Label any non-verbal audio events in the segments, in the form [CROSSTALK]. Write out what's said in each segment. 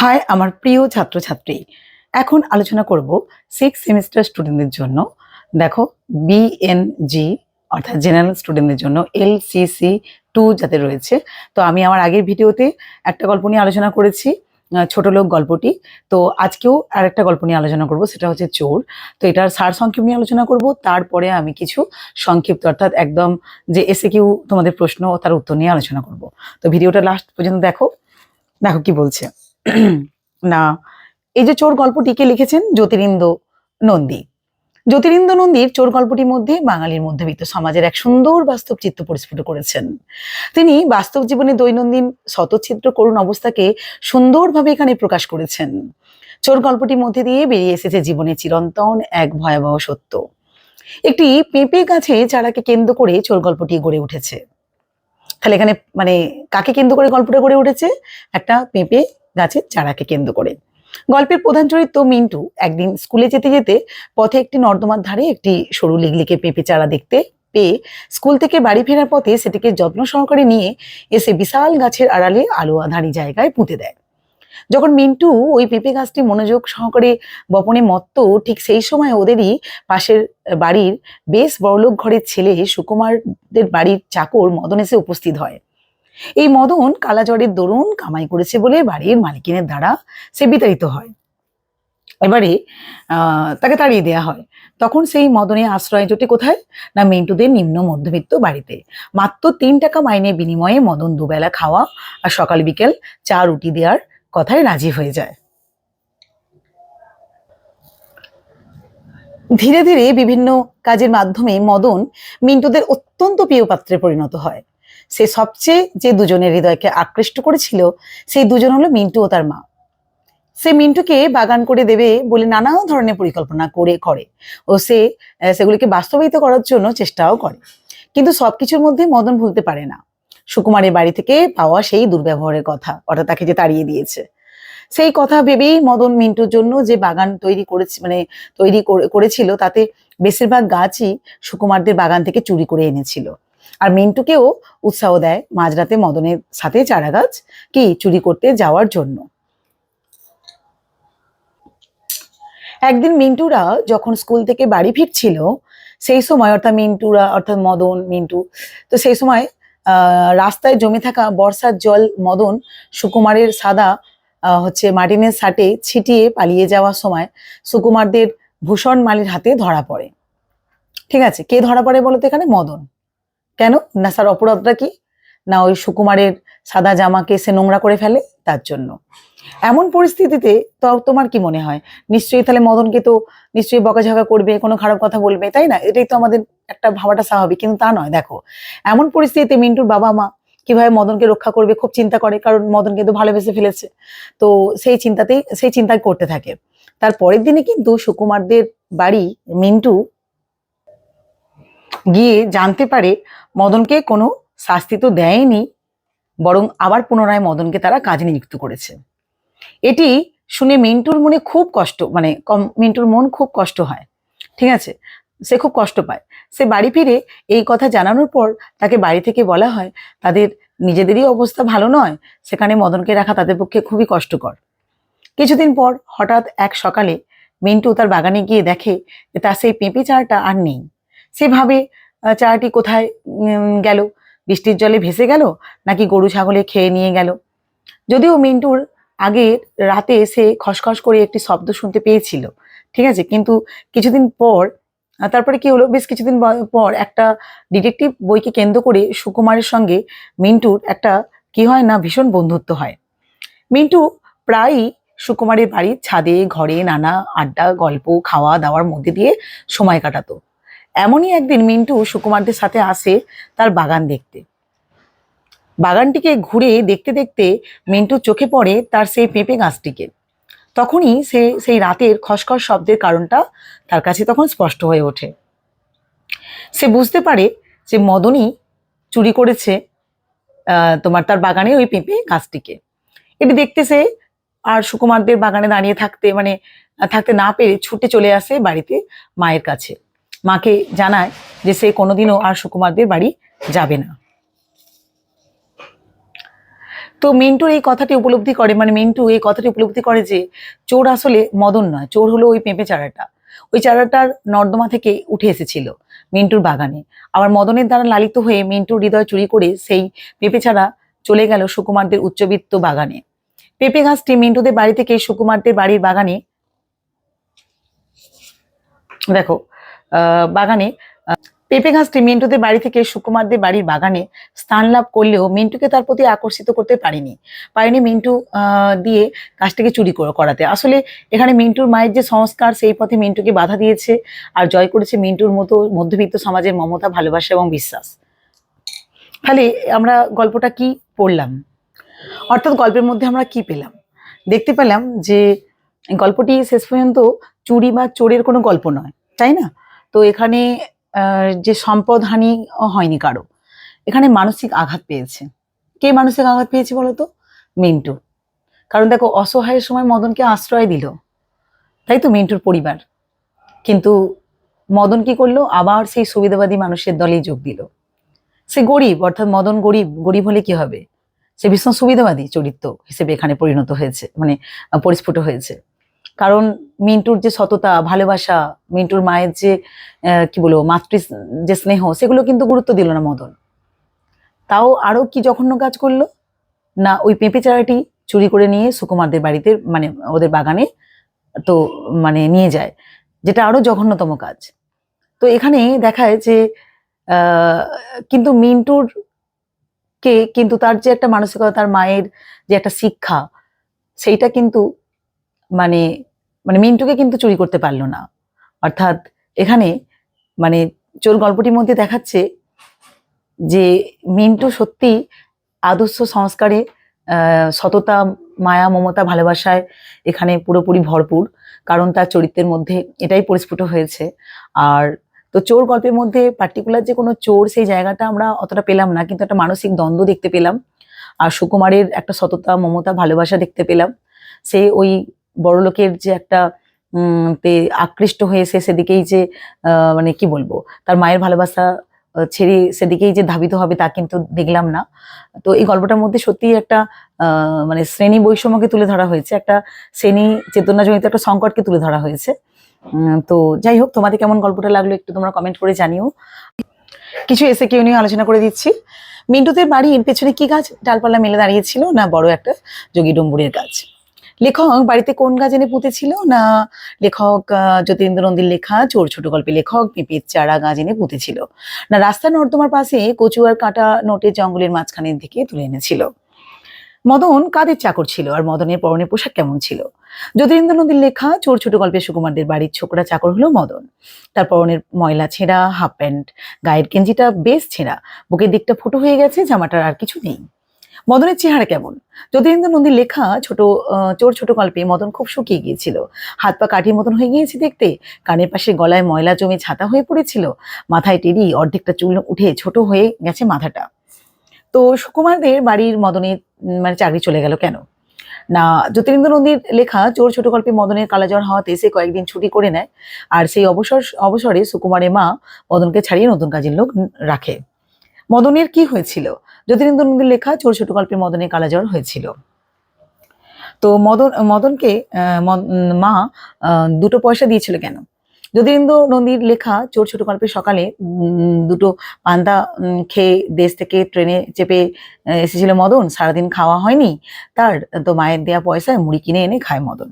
High আমার প্রিয় ছাত্রছাত্রী। এখন আলোচনা করব সিক্স সেমিস্টার স্টুডেন্টদের জন্য। দেখো বিএনজি অর্থাৎ জেনারেল স্টুডেন্টদের জন্য এলসিসি টু যাতে রয়েছে। তো আমি আমার আগের ভিডিওতে একটা গল্প নিয়ে আলোচনা করেছি ছোট লোক গল্পটি। তো আজকেও আর একটা গল্প নিয়ে আলোচনা করব, সেটা হচ্ছে চোর। তো এটার সার সংক্ষেপ নিয়ে আলোচনা করব, তারপরে আমি কিছু সংক্ষিপ্ত, অর্থাৎ একদম যে এসে কিউ তোমাদের প্রশ্ন ও তার উত্তর নিয়ে আলোচনা করব। তো ভিডিওটা লাস্ট পর্যন্ত দেখো। দেখো কি বলছে। [CLEARS THROAT] না, এই যে চোর গল্পটিকে লিখেছেন? জ্যোতিরিন্দ নন্দী। জ্যোতিরিন্দ নন্দীর চোর গল্পটির মধ্যে বাঙালির মধ্যবিত্ত সমাজের এক সুন্দর বাস্তব চিত্র পরিস্ফুট করেছেন। তিনি বাস্তব জীবনে দৈনন্দিন শতচ্ছিদ্র করুণ অবস্থাকে সুন্দরভাবে এখানে প্রকাশ করেছেন। চোর গল্পটির মধ্যে দিয়ে বেরিয়ে এসেছে জীবনের চিরন্তন এক ভয়াবহ সত্য। একটি পেঁপে গাছে চারাকে কেন্দ্র করে চোর গল্পটি গড়ে উঠেছে। তাহলে এখানে মানে কাকে কেন্দ্র করে গল্পটা গড়ে উঠেছে? একটা পেঁপে গাছের চারাকে কেন্দ্র করে। গল্পের প্রধান চরিত্র মিন্টু একদিন স্কুলে যেতে যেতে পথে একটি নর্দমার ধারে একটি সরু লিগলিকে পেঁপে চারা দেখতে পেয়ে স্কুল থেকে বাড়ি ফেরার পথে সেটিকে যত্ন সহকারে নিয়ে এসে বিশাল গাছের আড়ালে আলো আধারি জায়গায় পুঁতে দেয়। যখন মিন্টু ওই পেঁপে গাছটি মনোযোগ সহকারে বপনে মত্ত, ঠিক সেই সময় ওদেরই পাশের বাড়ির বেশ বড়লোক ঘরের ছেলে সুকুমারদের বাড়ির চাকর মদন এসে উপস্থিত হয়। এই মদন কালাজ্বরের দরুন কামাই করেছে বলে বাড়ির মালিকিনের দ্বারা সে বিতাড়িত হয়। এবারে তাকে তাড়িয়ে দেওয়া হয়। তখন সেই মদনে আশ্রয় জোটে কোথায়? না মিন্টুদের নিম্ন মধ্যবিত্ত বাড়িতে। মাত্র তিন টাকা মাইনে বিনিময়ে মদন দুবেলা খাওয়া আর সকাল বিকেল চা রুটি দেওয়ার কথায় রাজি হয়ে যায়। ধীরে ধীরে বিভিন্ন কাজের মাধ্যমে মদন মিন্টুদের অত্যন্ত প্রিয় পাত্রে পরিণত হয়। সে সবচেয়ে যে দুজনের হৃদয়কে আকৃষ্ট করেছিল, সেই দুজন হলো মিন্টু ও তার মা। সে মিন্টুকে বাগান করে দেবে বলে নানা ধরনের পরিকল্পনা করে করে। ও সে সেগুলিকে বাস্তবায়িত করার জন্য চেষ্টাও করে। কিন্তু সবকিছুর মধ্যে মদন ভুলতে পারে না। সুকুমারের বাড়ি থেকে পাওয়া সেই দুর্ব্যবহারের কথা অর্থাৎ তাকে যে তাড়িয়ে দিয়েছে। সেই কথা ভেবেই মদন মিন্টুর জন্য যে বাগান তৈরি করেছে মানে তৈরি করে- করেছিল, তাতে বেশিরভাগ গাছই সুকুমারদের বাগান থেকে চুরি করে এনেছিল। আর মিন্টুকেও উৎসাহ দেয় মাঝরাতে মদনের সাথে চারা গাছ কি চুরি করতে যাওয়ার জন্য। একদিন মিন্টুরা যখন স্কুল থেকে বাড়ি ফিরছিল, সেই সময় অর্থাৎ মিন্টুরা, অর্থাৎ মদন, মিন্টু, তো সেই সময় রাস্তায় জমে থাকা বর্ষার জল মদন সুকুমারের সাদা হচ্ছে মার্টিনের সাটে ছিটিয়ে পালিয়ে যাওয়ার সময় সুকুমারদের ভূষণ মালির হাতে ধরা পড়ে। ঠিক আছে, কে ধরা পড়ে বলতো এখানে? মদন। কেন? না স্যার, অপরাধটা কি? না ওই সুকুমারের সাদা জামাকে সে নোংরা করে ফেলে? তার জন্য। এমন পরিস্থিতিতে তো তোমার কি মনে হয়? নিশ্চয়ই তাহলে মদনকে তো নিশ্চয়ই বকাঝকা করবে, কোনো খারাপ কথা বলবে, তাই না? এটাই তো আমাদের একটা ভাবাটা স্বাভাবিক, কিন্তু তা নয়। দেখো, এমন পরিস্থিতিতে মিন্টুর বাবা মা কীভাবে মদনকে রক্ষা করবে খুব চিন্তা করে, কারণ মদনকে তো ভালোবেসে ফেলেছে। তো সেই চিন্তাতেই, সেই চিন্তাই করতে থাকে। তার পরের দিনে কিন্তু সুকুমারদের বাড়ি মিন্টু গিয়ে জানতে পারে মদনকে কোনো শাস্তি তো দেয়নি, বরং আবার পুনরায় মদনকে তারা কাজে নিযুক্ত করেছে। এটি শুনে মিন্টুর মনে খুব কষ্ট মানে কম- মিন্টুর মন খুব কষ্ট হয়। ঠিক আছে? সে খুব কষ্ট পায়। সে বাড়ি ফিরে এই কথা জানানোর পর তাকে বাড়ি থেকে বলা হয়, তাদের নিজেদেরই অবস্থা ভালো নয়, সেখানে মদনকে রাখা তাদের পক্ষে খুবই কষ্টকর। কিছুদিন পর হঠাৎ এক সকালে মিন্টু তার বাগানে গিয়ে দেখে যে তার সেই পেঁপে চারটা আর নেই। সে ভাবে আহ, চারাটি কোথায় গেল? বৃষ্টির জলে ভেসে গেল? নাকি গরু ছাগলে খেয়ে নিয়ে গেল? যদিও মিন্টুর আগে রাতে সে খসখস করে একটি শব্দ শুনতে পেয়েছিল ঠিক আছে? কিন্তু কিছুদিন পর তারপরে কি হলো? বেশ কিছুদিন পর একটা ডিটেকটিভ বইকে কেন্দ্র করে সুকুমারের সঙ্গে মিন্টুর একটা কি হয় না ভীষণ বন্ধুত্ব হয়। মিন্টু প্রায়ই সুকুমারের বাড়ির ছাদে ঘরে নানা আড্ডা গল্প খাওয়া দাওয়ার মধ্যে দিয়ে সময় কাটাতো। এমনই একদিন মিন্টু সুকুমারদের সাথে আসে তার বাগান দেখতে। বাগানটিকে ঘুরে দেখতে দেখতে মিন্টুর চোখে পড়ে তার সেই পেঁপে গাছটিকে। তখনই সে সেই রাতের খসখস শব্দের কারণটা তার কাছে তখন স্পষ্ট হয়ে ওঠে। সে বুঝতে পারে যে মদনই চুরি করেছে তোমার তার বাগানে ওই পেঁপে গাছটিকে। এটি দেখতে সে আর সুকুমারদের বাগানে দাঁড়িয়ে থাকতে মানে থাকতে না পেরে ছুটে চলে আসে বাড়িতে মায়ের কাছে। মাকে জানায় যে সে কোনোদিনও আর সুকুমারদের বাড়ি যাবে না। তো মিন্টু এই কথাটি উপলব্ধি করে মানে মিন্টু এই কথাটি উপলব্ধি করে যে চোর আসলে মদন নয়, চোর হলো ওই পেঁপে চারাটা। ওই চারাটার নর্দমা থেকে উঠে এসেছিল মিন্টুর বাগানে। আবার মদনের দ্বারা লালিত হয়ে মিন্টুর হৃদয় চুরি করে সেই পেঁপে চারা চলে গেল সুকুমারদের উচ্চবিত্ত বাগানে। পেঁপে গাছটি মিন্টুদের বাড়ি থেকে সুকুমারদের বাড়ির বাগানে দেখো বাগানে পেঁপে গাছটি মিন্টুদের বাড়ি থেকে সুকুমারদের বাড়ির বাগানে স্থান লাভ করলেও মিন্টুকে তার প্রতি আকর্ষিত করতে পারেনি। পারেনি মিন্টু দিয়ে গাছটাকে চুরি করাতে। আসলে এখানে মিন্টুর মায়ের যে সংস্কার, সেই পথে মিন্টুকে বাধা দিয়েছে আর জয় করেছে মিন্টুর মতো মধ্যবিত্ত সমাজের মমতা, ভালোবাসা এবং বিশ্বাস। তাহলে আমরা গল্পটা কি পড়লাম? অর্থাৎ গল্পের মধ্যে আমরা কি পেলাম? দেখতে পেলাম যে গল্পটি শেষ পর্যন্ত চুরি বা চোরের কোনো গল্প নয়, তাই না? তো এখানে যে সম্পদ হানি হয়নি কারও, এখানে মানসিক আঘাত পেয়েছে। কে মানসিক আঘাত পেয়েছে বলতো? মিন্টু। কারণ দেখো, অসহায়ের সময় মদনকে আশ্রয় দিল, তাই তো মিন্টুর পরিবার। কিন্তু মদন কি করল? আবার সেই সুবিধাবাদী মানুষের দলেই যোগ দিল। সে গরিব, অর্থাৎ মদন গরিব গরিব হলে কি হবে? সে ভীষণ সুবিধাবাদী চরিত্র হিসেবে এখানে পরিণত হয়েছে মানে পরিস্ফুট হয়েছে। কারণ মিন্টুর যে সততা, ভালোবাসা, মিন্টুর মায়ের যে কি বলব, মাতৃ যে স্নেহ, সেগুলো কিন্তু গুরুত্ব দিল না মদন। তাও আরও কি জঘন্য কাজ করল? না, ওই পেঁপে চারাটি চুরি করে নিয়ে সুকুমারদের বাড়িতে মানে ওদের বাগানে, তো মানে নিয়ে যায়, যেটা আরও জঘন্যতম কাজ। তো এখানে দেখায় যে কিন্তু মিন্টুর কে, কিন্তু তার যে একটা মানসিকতা, তার মায়ের যে একটা শিক্ষা, সেইটা কিন্তু মানে মানে মিন্টুকে কিন্তু চুরি করতে পারল না। অর্থাৎ এখানে মানে চোর গল্পটির মধ্যে দেখাচ্ছে যে মিন্টু সত্যি আদর্শ সংস্কারে সততা, মায়া, মমতা, ভালোবাসায় এখানে পুরোপুরি ভরপুর। কারণ তার চরিত্রের মধ্যে এটাই পরিস্ফুট হয়েছে। আর তো চোর গল্পের মধ্যে পার্টিকুলার যে কোনো চোর সেই জায়গাটা আমরা অতটা পেলাম না, কিন্তু একটা মানসিক দ্বন্দ্ব দেখতে পেলাম। আর সুকুমারের একটা সততা, মমতা, ভালোবাসা দেখতে পেলাম। সে ওই বড়লোকের যে একটা তে আকৃষ্ট হয়ে সে সেদিকেই যে মানে কি বলব, তার মায়ের ভালোবাসা ছেড়ে সেদিকেই যে ধাবিত হবে তা কিন্তু দেখলাম না। তো এই গল্পটার মধ্যে সত্যিই একটা মানে শ্রেণি বৈষম্যকে তুলে ধরা হয়েছে, একটা শ্রেণি চেতনাজনিত একটা সংকটকে তুলে ধরা হয়েছে। তো যাই হোক, তোমাদের কেমন গল্পটা লাগল একটু তোমরা কমেন্ট করে জানিও। কিছু এসে কেউ নিয়ে আলোচনা করে দিচ্ছি। মিন্টুদের বাড়ির পেছনে কি গাছ? ডালপালা মেলে দাঁড়িয়েছিল না বড় একটা যোগী ডম্বুরের গাছ? লেখক বাড়িতে কোন গাছ এনে পুঁতেছিল? না লেখক যতীন্দ্র নন্দীর লেখা, চোর ছোট গল্পে লেখক পেঁপের চারা গাছ এনে পুঁতেছিল। না রাস্তা নর্দমার পাশে কচু আর কাটা নোটের জঙ্গলের মাঝখানের দিকে তুলে এনেছিল। মদন কাদের চাকর ছিল আর মদনের পরনের পোশাক কেমন ছিল? যতীন্দ্র নদীর লেখা, চোর ছোট গল্পে সুকুমারদের বাড়ির ছোকরা চাকর হলো মদন। তার পরনের ময়লা ছেঁড়া, হাফ প্যান্ট, গায়ের গেঞ্জিটা বেশ ছেঁড়া, বুকের দিকটা ফুটো হয়ে গেছে, জামাটার আর কিছু নেই। মদনের চেহারা কেমন? যতীন্দ্র নদীর লেখা ছোট চোর ছোট গল্পে মদন খুব শুকিয়ে গিয়েছিল। হাত পা কাঠির মতন হয়ে গিয়েছে দেখতে। কানের পাশে গলায় ময়লা জমে ছাতা হয়ে পড়েছিল। মাথায় টেরি অর্ধেকটা চুল উঠে ছোট হয়ে গেছে মাথাটা। তো সুকুমারদের বাড়ির মদনের উম, মানে চাকরি চলে গেল কেন? না জ্যোতিরিন্দ্র নন্দীর লেখা চোর ছোট গল্পে মদনের কালাজ্বর হওয়াতে সে কয়েকদিন ছুটি করে নেয়। আর সেই অবসর অবসরে সুকুমারের মা মদনকে ছাড়িয়ে নতুন কাজের লোক রাখে। মদনের কি হয়েছিল? জ্যোতিরিন্দ্র নদীর লেখা চোর ছোট গল্পে মদনের কালাজ্বর হয়েছিল। তো মদন মদনকে মা দুটো পয়সা দিয়েছিল কেন? যতীন্দ্র নদীর লেখা চোর ছোট গল্পে সকালে দুটো উম, খেয়ে দেশ থেকে ট্রেনে চেপে এসেছিল মদন। সারাদিন খাওয়া হয়নি। তার তো মায়ের দেয়া পয়সায় মুড়ি কিনে এনে খায় মদন।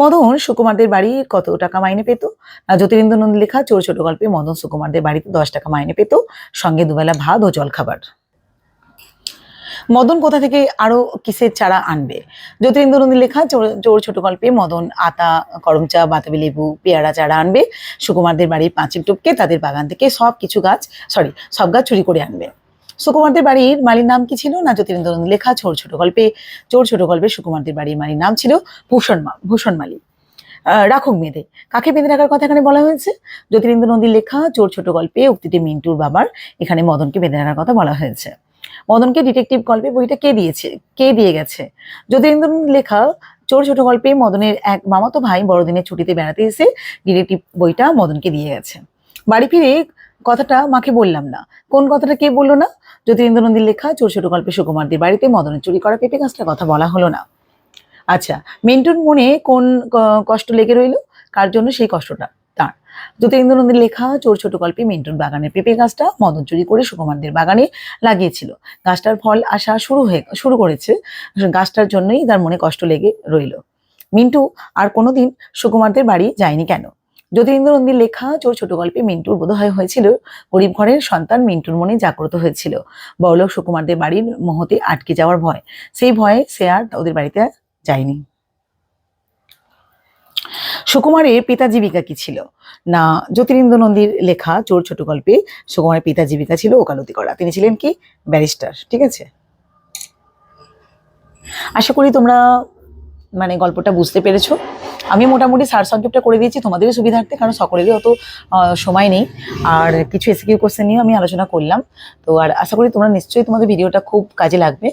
মদন সুকুমারদের বাড়ি কত টাকা মাইনে পেত? না জ্যোতিরিন্দ্র নন্দী লেখা চোর ছোট গল্পে মদন সুকুমারদের বাড়িতে দশ টাকা মাইনে পেত। সঙ্গে দুবেলা ভাত ও জলখাবার। মদন কোথা থেকে আরও কিসের চারা আনবে? জ্যোতিরিন্দ্র নন্দী লেখা, চোর ছোট গল্পে মদন, আতা, করমচা, বাতাবি লেবু, পেয়ারা চারা আনবে। সুকুমারদের বাড়ির পাঁচিল টুপকে তাদের বাগান থেকে সব কিছু গাছ সরি সব গাছ চুরি করে আনবে। সুকুমারদের বাড়ির মালির নাম কি ছিল? না জ্যোতিরিন্দ্র নন্দী লেখা, চোর ছোট গল্পে, চোর ছোট গল্পে সুকুমারদের বাড়ির মালির নাম ছিল ভূষণ ভূষণ মালি রাখক বেঁধে কাকে বেঁধে রাখার কথা এখানে বলা হয়েছে? জ্যোতিরিন্দ্র নন্দীর লেখা, চোর ছোট গল্পে উক্তিটি মিন্টুর বাবার এখানে মদনকে বেঁধে রাখার কথা বলা হয়েছে। মদনকে ডিটেকটিভ গল্পে বইটা কে দিয়েছে? কে দিয়ে গেছে? যতীন্দ্র লেখা চোর ছোট গল্পে মদনের এক মামাতো ভাই বড়দিনের ছুটিতে বেড়াতে এসে ডিটেকটিভ বইটা মদনকে দিয়ে গেছে। বাড়ি ফিরে কথাটা মাকে বললাম না। কোন কথাটা কে বলল না? জ্যোতিরিন্দ্র নন্দীর লেখা চোর ছোট গল্পে সুকুমারদের বাড়িতে মদনের চুরি করা পেঁপে গাছটার কথা বলা হলো না। আচ্ছা মিন্টুর মনে কোন কষ্ট লেগে রইল? কার জন্য সেই কষ্টটা? তার। জ্যোতিরিন্দ্র নন্দীর লেখা, চোর ছোট গল্পে মিন্টুর বাগানের পেঁপে গাছটা মদন চুরি করে সুকুমারদের বাগানে লাগিয়েছিল। গাছটার ফল আসা শুরু হয়ে, শুরু করেছে। গাছটার জন্যই তার মনে কষ্ট লেগে রইল। মিন্টু, আর কোনোদিন সুকুমারদের বাড়ি যায়নি কেন? জ্যোতিরিন্দ্র নন্দীর লেখা, চোর ছোট গল্পে মিন্টুর বোধহয় হয়েছিল, গরিব ঘরের সন্তান মিন্টুর মনে জাগ্রত হয়েছিল। বড়লোক সুকুমারদের বাড়ির মোহতে আটকে যাওয়ার ভয়। সেই ভয়ে সে আর ওদের বাড়িতে যায়নি। সুকুমারের পিতা জীবিকা কি ছিল? না, জ্যোতিরিন্দ্র নন্দীর লেখা চোর ছোট গল্পে সুকুমারের পিতা জীবিকা ছিল ওকালতি করা। তিনি ছিলেন কি? ব্যারিস্টার, ঠিক আছে? আশা করি তোমরা মানে গল্পটা বুঝতে পেরেছ। আমি মোটামুটি সার সংক্ষেপটা করে দিয়েছি তোমাদেরই সুবিধার্থে, কারণ সকলেরই অত সময় নেই। আর কিছু এসিকিউ কোশ্চেন নিয়েও আমি আলোচনা করলাম। তো আর আশা করি তোমরা নিশ্চয়ই তোমাদের ভিডিওটা খুব কাজে লাগবে।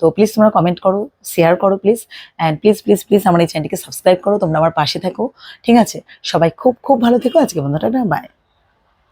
তো প্লিজ তোমরা কমেন্ট করো শেয়ার করো please and please please please আমার এই চ্যানেলটিকে সাবস্ক্রাইব করো, তোমরা আমার পাশে থাকো, ঠিক আছে? সবাই খুব খুব ভালো থেকো আজকে বন্ধুটা বাই